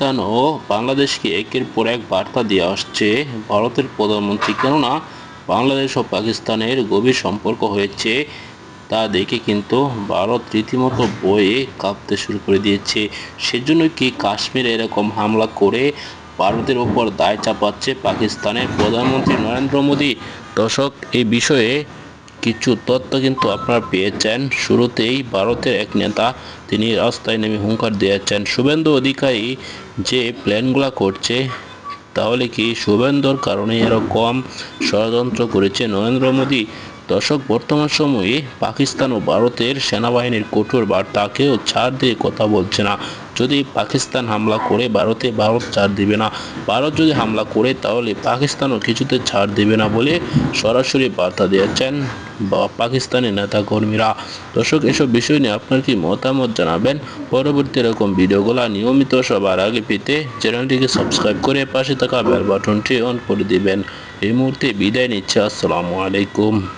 পাকিস্তান ও বাংলাদেশকে একের পর এক বার্তা দিয়ে আসছে ভারতের প্রধানমন্ত্রী। কেননা, বাংলাদেশ ও পাকিস্তানের গভীর সম্পর্ক হয়েছে, তা দেখে কিন্তু ভারত রীতিমতো বয়ে কাঁপতে শুরু করে দিয়েছে। সেজন্য কি কাশ্মীরে এরকম হামলা করে ভারতের ওপর দায় চাপাচ্ছে পাকিস্তানের প্রধানমন্ত্রী নরেন্দ্র মোদী? দর্শক এই বিষয়ে কিছু তথ্য কিন্তু আপনারা পেয়েছেন। শুরুতেই ভারতের এক নেতা, তিনি রাস্তায় নেমে হুঙ্কার দিয়েছেন, শুভেন্দু অধিকারী যে প্ল্যানগুলো করছে, তাহলে কি শুভেন্দুর কারণে এরকম ষড়যন্ত্র করেছে? নরেন্দ্র মোদী, দর্শক, বর্তমান সময়ে পাকিস্তান ও ভারতের সেনাবাহিনীর কঠোর বার্তাকেও ছাড় দিয়ে কথা বলছে না। যদি পাকিস্তান হামলা করে, ভারতে ভারত ছাড় দিবে না। ভারত যদি হামলা করে, তাহলে পাকিস্তানও কিছুতে ছাড় দিবে না বলে সরাসরি বার্তা দিয়েছেন বা পাকিস্তানি নেতাকর্মীরা। দর্শক, এসব বিষয় নিয়ে আপনার কি মতামত জানাবেন? পরবর্তী এরকম ভিডিওগুলো নিয়মিত সবার আগে পেতে চ্যানেলটিকে সাবস্ক্রাইব করে পাশে থাকা বেল বাটনটি অন করে দিবেন। এই মুহূর্তে বিদায় নিচ্ছে। আসসালামু আলাইকুম।